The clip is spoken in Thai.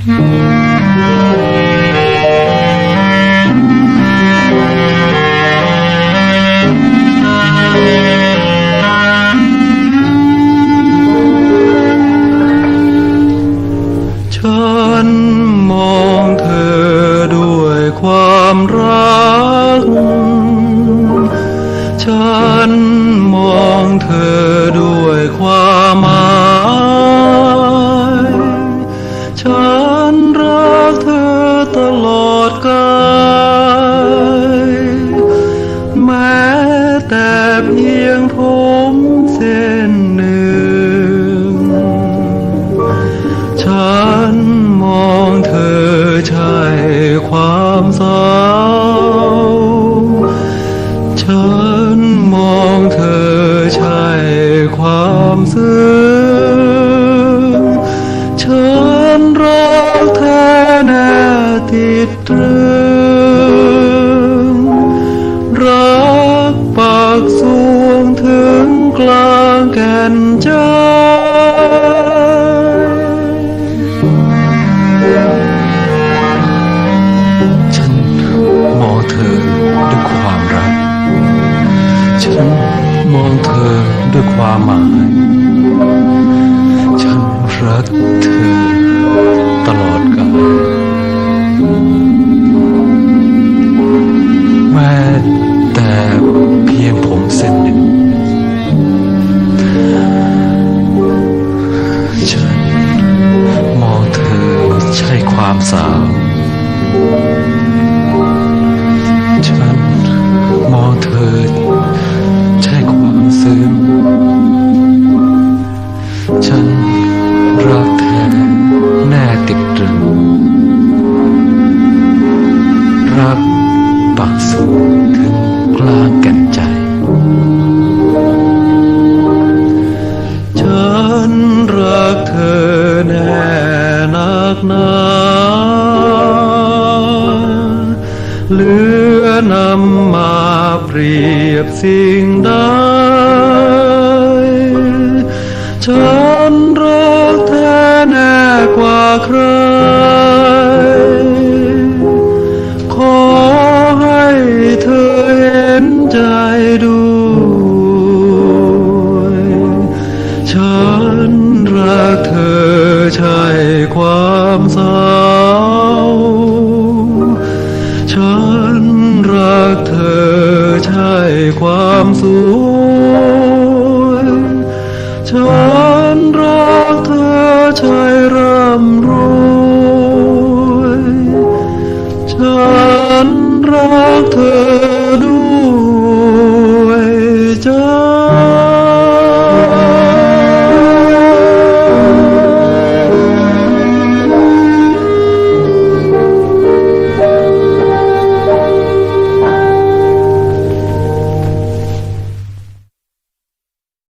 ฉันมองเธอด้วยความรัก ฉันมองเธอด้วย ยงผม นใจฉันมองเธอด้วยความรัก ฉันมองเธอด้วยความหมาย ฉันรักเธอ ฉัน มองเธอใช่ความสาว ฉันมองเธอใช่ความซึ้งฉันรักแท้แน่ติดตรึงรักปักสูง นักหนาเหลือนำมาเปรียบสิ่งใดฉันรักเธอแน่กว่าใคร วนฉันรักเธอใช่